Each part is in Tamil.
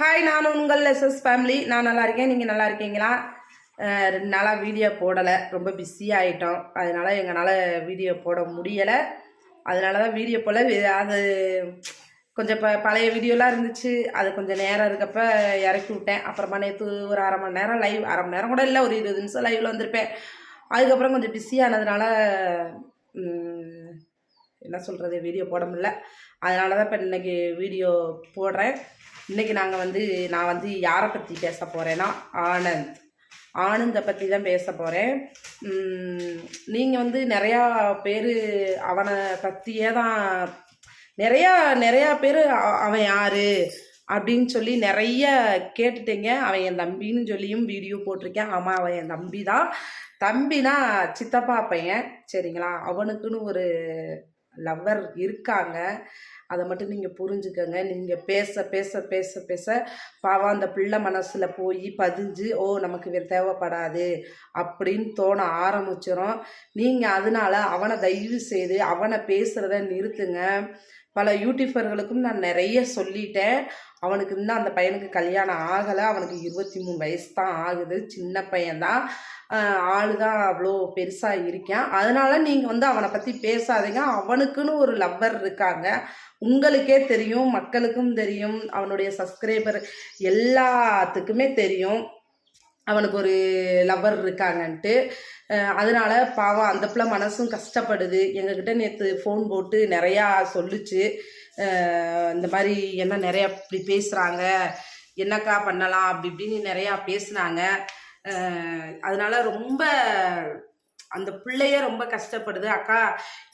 ஹாய் நான் உங்கள் எஸ்எஸ் ஃபேமிலி நான் நல்லா இருக்கேன். நீங்கள் நல்லா இருக்கீங்களா? ரெண்டு நாளாக வீடியோ போடலை. ரொம்ப பிஸியாகிட்டோம் ஆகிட்டோம் எங்களால் வீடியோ போட முடியலை. அதனால தான் வீடியோ போல அது கொஞ்சம் ப பழைய வீடியோலாம் இருந்துச்சு. அது கொஞ்சம் நேரம் இருக்கப்ப இறக்கி விட்டேன். அப்புறமா நேற்று ஒரு அரை மணி நேரம் லைவ் அரை மணி நேரம் கூட இல்லை. ஒரு இருபது நிமிஷம் லைவில் வந்திருப்பேன். அதுக்கப்புறம் கொஞ்சம் பிஸியானதுனால என்ன சொல்கிறது வீடியோ போட முடில அதனால தான் இப்போ இன்றைக்கி வீடியோ போடுறேன். இன்றைக்கி நாங்கள் வந்து நான் வந்து யாரை பற்றி பேச போகிறேன்னா ஆனந்த். ஆனந்தை பற்றி தான் பேச போகிறேன் நீங்கள் வந்து நிறையா பேர் அவனை பற்றியே தான் நிறையா நிறையா பேர் அவன் யார் அப்படின்னு சொல்லி நிறைய கேட்டுட்டீங்க. அவன் என் தம்பின்னு சொல்லியும் வீடியோ போட்டிருக்கேன். ஆமாம் அவன் என் தம்பி தான் தம்பினா சித்தப்பா பையன். சரிங்களா? அவனுக்குன்னு ஒரு லவ்வர் இருக்காங்க. அதை மட்டும் நீங்கள் புரிஞ்சுக்கோங்க. நீங்கள் பேச பேச பேச பேச பாவம் அந்த பிள்ளை மனசில் போய் பதிஞ்சு ஓ நமக்கு இவர் தேவைப்படாது அப்படின்னு தோண ஆரம்பிச்சிடும் நீங்கள் அதனால அவனை தயவு செய்து அவனை பேசுகிறத நிறுத்துங்க. பல யூடியூபர்களுக்கும் நான் நிறைய சொல்லிட்டேன். அவனுக்கு இன்னும் அந்த பையனுக்கு கல்யாணம் ஆகலை. அவனுக்கு இருபத்தி மூணு வயசு தான் ஆகுது. சின்ன பையன்தான். ஆள் ஆளு தான் அவ்வளோ பெருசாக இருக்கான். அதனால் நீங்கள் வந்து அவனை பற்றி பேசாதீங்க. அவனுக்குன்னு ஒரு லவ்வர் இருக்காங்க. உங்களுக்கே தெரியும். மக்களுக்கும் தெரியும். அவனுடைய சப்ஸ்கிரைபர் எல்லாத்துக்குமே தெரியும். அவனுக்கு ஒரு லவ்வர் இருக்காங்கன்ட்டு. அதனால் அதனால பாவம் அந்த பிள்ளை மனசும் கஷ்டப்படுது. எங்ககிட்ட நேற்று ஃபோன் போட்டு நிறையா சொல்லுச்சு. இந்த மாதிரி என்ன நிறையா இப்படி பேசுகிறாங்க என்னக்கா பண்ணலாம்? அப்படி இப்படின்னு நிறையா பேசுனாங்க. அதனால் அதனால ரொம்ப அந்த பிள்ளைய ரொம்ப கஷ்டப்படுது. அக்கா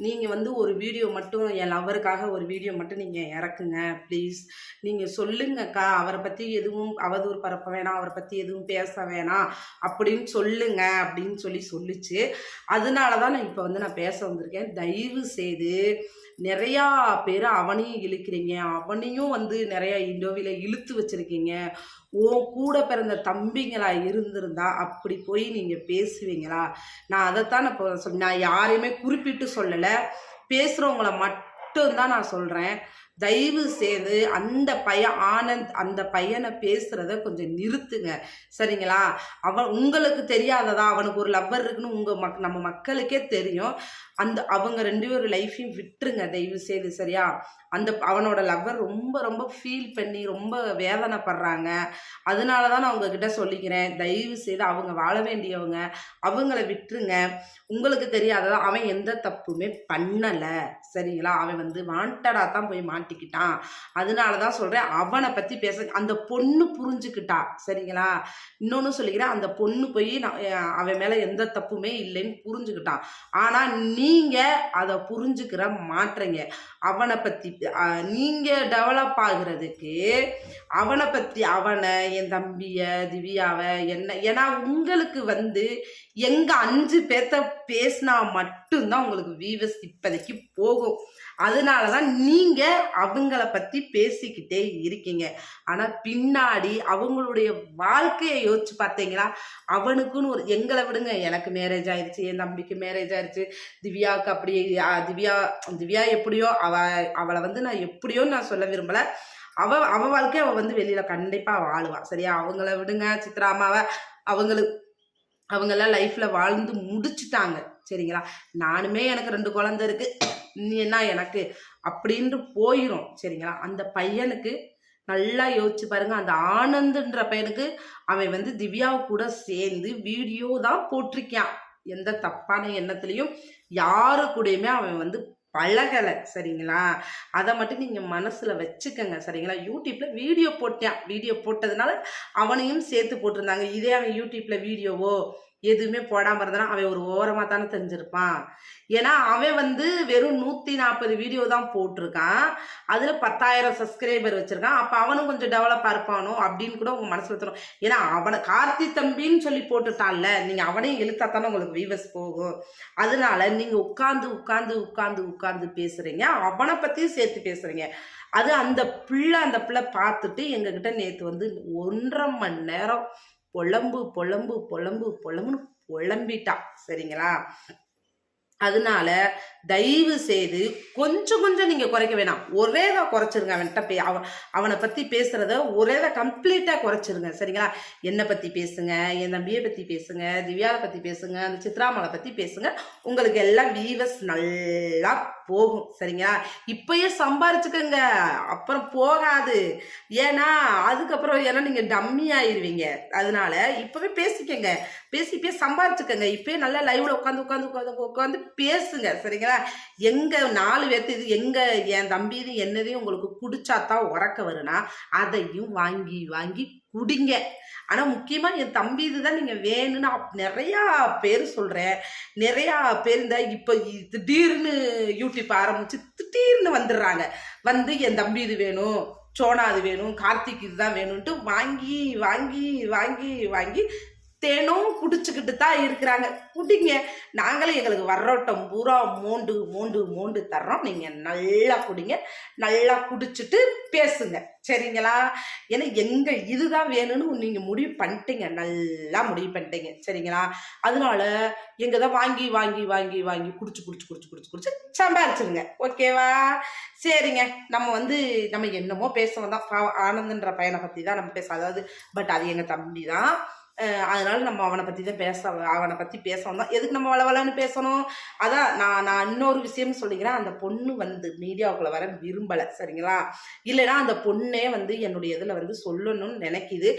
நீங்கள் வந்து ஒரு வீடியோ மட்டும் என் லவருக்காக ஒரு வீடியோ மட்டும் நீங்கள் இறக்குங்க ப்ளீஸ். நீங்கள் சொல்லுங்கக்கா அவரை பற்றி எதுவும் அவதூறு பரப்ப வேணாம். அவரை பற்றி எதுவும் பேச வேணாம். அப்படின்னு சொல்லுங்க அப்படின்னு சொல்லி சொல்லிச்சு. அதனால தான் நான் இப்போ வந்து நான் பேச வந்திருக்கேன். தயவு செய்து நிறையா பேர் அவனையும் இழுக்கிறீங்க. அவனையும் வந்து நிறையா இண்டோவில இழுத்து வச்சுருக்கீங்க. ஓ கூட பிறந்த தம்பிங்களா இருந்திருந்தா அப்படி போய் நீங்கள் பேசுவீங்களா? நான் அதைத்தான் இப்போ சொல் நான் யாரையுமே குறிப்பிட்டு சொல்லலை. பேசுகிறவங்கள மட்டும்தான் நான் சொல்கிறேன் தயவு செய்து அந்த பையன் ஆனந்த் அந்த பையனை பேசுகிறத கொஞ்சம் நிறுத்துங்க. சரிங்களா? அவன் உங்களுக்கு தெரியாததா? அவனுக்கு ஒரு லவ்வர் இருக்குன்னு உங்கள் மக் நம்ம மக்களுக்கே தெரியும். அந்த அவங்க ரெண்டு பேரும் லைஃப்பையும் விட்டுருங்க தயவு செய்து சரியா? அந்த அவனோட லவ்வர் ரொம்ப ரொம்ப ஃபீல் பண்ணி ரொம்ப வேதனைப்படுறாங்க. அதனால தான் நான் உங்ககிட்ட சொல்லிக்கிறேன். தயவு செய்து அவங்க வாழ வேண்டியவங்க அவங்கள விட்டுருங்க. உங்களுக்கு தெரியாததான் அவன் எந்த தப்புமே பண்ணலை. சரிங்களா? அவன் வந்து வாண்டடாக தான் போய் மாட்டிக்கிட்டான். அதனால தான் சொல்கிறேன் அவனை பற்றி பேச அந்த பொண்ணு புரிஞ்சுக்கிட்டா. சரிங்களா? இன்னொன்று சொல்லிக்கிறேன் அந்த பொண்ணு போய் நான் அவன் மேலே எந்த தப்புமே இல்லைன்னு புரிஞ்சுக்கிட்டான். ஆனால் நீங்கள் அதை புரிஞ்சுக்கிற மாட்டுறீங்க அவனை பற்றி நீங்கள் டெவலப் ஆகுறதுக்கு அவனை பற்றி அவனை என் தம்பியை திவ்யாவை என்ன ஏன்னா உங்களுக்கு வந்து எங்கள் அஞ்சு பேர்த்த பேசினா மட்டும்தான் உங்களுக்கு வீவஸ் இப்போதைக்கு போகும். அதனால தான் நீங்கள் அவங்கள பற்றி பேசிக்கிட்டே இருக்கீங்க. ஆனால் பின்னாடி அவங்களுடைய வாழ்க்கையை யோசிச்சு பார்த்தீங்களா அவனுக்குன்னு ஒரு எங்களை விடுங்க எனக்கு மேரேஜ் ஆயிடுச்சு என் தம்பிக்கு மேரேஜ் ஆயிடுச்சு திவ்யாவுக்கு அப்படி திவ்யா திவ்யா எப்படியோ அவ அவளை வந்து நான் எப்படியோ நான் சொல்ல விரும்பலை. அவ அவ வாழ்க்கையை அவள் வந்து வெளியில் கண்டிப்பாக வாழுவா. சரியா? அவங்கள விடுங்க சித்ரா அம்மாவை. அவங்களுக்கு அவங்கெல்லாம் லைஃப்பில் வாழ்ந்து முடிச்சுட்டாங்க. சரிங்களா? நானுமே எனக்கு ரெண்டு குழந்தை இருக்குது நீ என்ன எனக்கு அப்படின்ட்டு போயிடும் சரிங்களா? அந்த பையனுக்கு நல்லா யோசிச்சு பாருங்க. அந்த ஆனந்துன்ற பையனுக்கு அவன் வந்து திவ்யா கூட சேர்ந்து வீடியோ தான் போட்டிருக்கான். எந்த தப்பான எண்ணத்துலையும் யாரு கூடயுமே அவன் வந்து பழகலை சரிங்களா? அதை மட்டும் நீங்கள் மனசில் வச்சுக்கோங்க சரிங்களா? யூடியூப்பில் வீடியோ போட்டான். வீடியோ போட்டதுனால அவனையும் சேர்த்து போட்டிருந்தாங்க. இதே அவன் யூடியூப்பில் வீடியோவோ எதுவுமே போடாமல் இருந்தாலும் அவன் ஒரு ஓரமாக தானே தெரிஞ்சிருப்பான். ஏன்னா அவன் வந்து வெறும் நூற்றி நாற்பது வீடியோ தான் போட்டிருக்கான். அதில் பத்தாயிரம் சப்ஸ்கிரைபர் வச்சுருக்கான். அப்போ அவனும் கொஞ்சம் டெவலப்பாக இருப்பானோ அப்படின்னு கூட உங்கள் மனசில் தரும் ஏன்னா அவனை கார்த்தி தம்பின்னு சொல்லி போட்டுட்டான்ல. நீங்கள் அவனையும் இழுத்தா தானே உங்களுக்கு வீவஸ் போகும். அதனால நீங்கள் உட்காந்து உட்காந்து உட்காந்து உட்காந்து பேசுகிறீங்க அவனை பற்றியும் சேர்த்து பேசுகிறீங்க அது அந்த பிள்ளை அந்த பிள்ளை பார்த்துட்டு எங்ககிட்ட நேற்று வந்து ஒன்றரை மணி நேரம் பொழம்பு பொழம்பு பொழம்பு பொழம்புன்னு புலம்பிட்டான் சரிங்களா? அதனால தயவு செய்து கொஞ்சம் கொஞ்சம் நீங்க குறைக்க வேணாம். ஒரே தான் குறைச்சிருங்க. அவன்கிட்ட பே அவன் அவனை பத்தி பேசுறத ஒரே தான் கம்ப்ளீட்டா குறைச்சிருங்க. சரிங்களா? என்னை பத்தி பேசுங்க என் தம்பியை பத்தி பேசுங்க திவ்யாவை பத்தி பேசுங்க அந்த சித்ராமலை பத்தி பேசுங்க. உங்களுக்கு எல்லாம் வீவஸ் நல்லா போகும். சரிங்களா? இப்பயே சம்பாரிச்சுக்கோங்க. அப்புறம் போகாது. ஏன்னா அதுக்கப்புறம் ஏன்னா நீங்க டம்மி ஆயிடுவீங்க அதனால இப்பவே பேசிக்கங்க. பேசி இப்பயே சம்பாரிச்சுக்கோங்க. இப்பயே நல்லா லைவ்ல உட்காந்து உட்காந்து உட்காந்து உட்காந்து பேசுங்க. சரிங்களா? எங்க நாலு பேர்த்து இது எங்க என் தம்பி இது என்னதையும் உங்களுக்கு குடிச்சாதான் உறக்க வருனா அதையும் வாங்கி வாங்கி குடிங்க. ஆனா முக்கியமா என் தம்பி இதுதான் நீங்க வேணும்னு நிறையா பேர் சொல்றேன். நிறையா பேர் இந்த இப்ப திடீர்னு யூடியூப் ஆரம்பிச்சு திடீர்னு வந்துடுறாங்க. வந்து என் தம்பி இது வேணும் சோனா அது வேணும் கார்த்திக் இதுதான் வேணும்ட்டு வாங்கி வாங்கி வாங்கி வாங்கி தேனும் குடிச்சுக்கிட்டு தான் இருக்கிறாங்க. குடிங்க. நாங்களே எங்களுக்கு வர்றோட்டம் பூரா மோண்டு மோண்டு மோண்டு தர்றோம். நீங்கள் நல்லா குடிங்க. நல்லா குடிச்சிட்டு பேசுங்க. சரிங்களா? ஏன்னா எங்க இதுதான் வேணும்னு நீங்கள் முடிவு பண்ணிட்டீங்க. நல்லா முடிவு பண்ணிட்டீங்க. சரிங்களா? அதனால எங்க தான் வாங்கி வாங்கி வாங்கி வாங்கி குடிச்சு குடிச்சு குடிச்சு குடிச்சு குடிச்சு சம்பாரிச்சிருங்க. ஓகேவா? சரிங்க. நம்ம வந்து நம்ம என்னமோ பேச வந்தோம் ஆனந்தன்ற பையனை பற்றி தான் நம்ம பேச அதாவது பட் அது எங்கள் தம்பி தான் அதனால நம்ம அவனை பற்றி தான் பேச அவனை பற்றி பேசணும் தான் எதுக்கு நம்ம வளவலன்னு பேசணும்? அதான் நான் நான் இன்னொரு விஷயம் சொல்லிக்கிறேன். அந்த பொண்ணு வந்து மீடியாவுக்குள்ள வர விரும்பலை சரிங்களா? இல்லைன்னா அந்த பொண்ணே வந்து என்னுடைய இதில் வந்து சொல்லணும்னு நினைக்குது.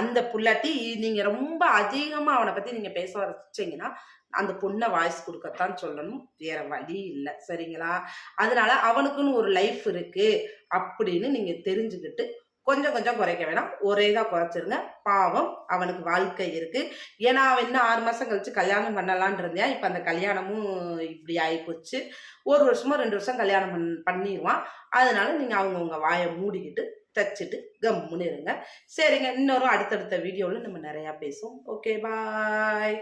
அந்த புள்ளாட்டி நீங்கள் ரொம்ப அதிகமாக அவனை பற்றி நீங்கள் பேச வச்சிங்கன்னா அந்த பொண்ணை வாய்ஸ் கொடுக்கத்தான் சொல்லணும். வேற வழி இல்லை சரிங்களா? அதனால அவனுக்குன்னு ஒரு லைஃப் இருக்கு அப்படின்னு நீங்க தெரிஞ்சுக்கிட்டு கொஞ்சம் கொஞ்சம் குறைக்க வேணாம். ஒரே தான் குறைச்சிருங்க. பாவம் அவனுக்கு வாழ்க்கை இருக்கு. ஏன்னா அவன் இன்னும் ஆறு மாசம் கழிச்சு கல்யாணம் பண்ணலான் இருந்தேன் இப்போ அந்த கல்யாணமும் இப்படி ஆயிப்போச்சு. ஒரு வருஷமோ ரெண்டு வருஷம் கல்யாணம் பண் பண்ணிடுவான் அதனால நீங்க அவங்கவுங்க வாயை மூடிக்கிட்டு தச்சுட்டு கம்முன்னு இருங்க. சரிங்க இன்னொரு அடுத்தடுத்த வீடியோவில் நம்ம நிறையா பேசுவோம். Okay bye